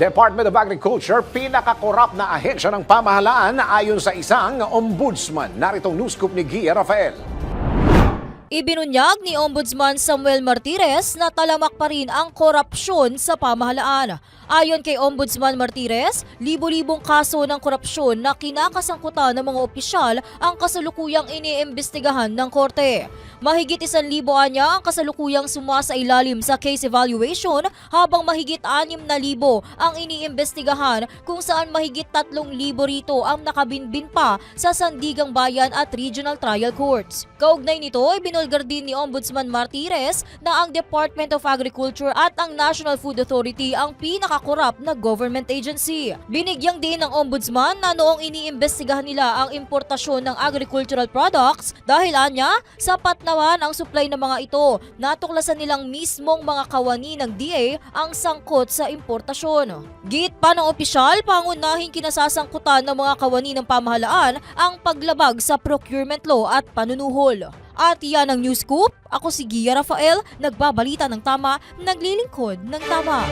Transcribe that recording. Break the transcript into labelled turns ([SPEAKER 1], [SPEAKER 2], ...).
[SPEAKER 1] Department of Agriculture, pinakakorap na ahensya ng pamahalaan ayon sa isang ombudsman. Narito ang news scoop ni Gia Rafael.
[SPEAKER 2] Ibinunyag ni Ombudsman Samuel Martires na talamak pa rin ang korupsyon sa pamahalaan. Ayon kay Ombudsman Martires, libo-libong kaso ng korupsyon na kinakasangkutan ng mga opisyal ang kasalukuyang iniimbestigahan ng korte. Mahigit isan libo anya ang kasalukuyang sumasa ilalim sa case evaluation habang mahigit anim na libo ang iniimbestigahan kung saan mahigit tatlong libo rito ang nakabinbin pa sa Sandigang Bayan at Regional Trial Courts. Kaugnay nito, ibinulgar din ni Ombudsman Martires na ang Department of Agriculture at ang National Food Authority ang pinakakorap na government agency. Binigyang din ng Ombudsman na noong iniimbestigahan nila ang importasyon ng agricultural products dahil anya, sapat naman ang supply ng mga ito. Natuklasan nilang mismong mga kawani ng DA ang sangkot sa importasyon. Git pa ng opisyal, pangunahing kinasasangkutan ng mga kawani ng pamahalaan ang paglabag sa procurement law at panunuhol. At yan ang News Scoop. Ako si Gia Rafael, nagbabalita ng tama, naglilingkod ng tama.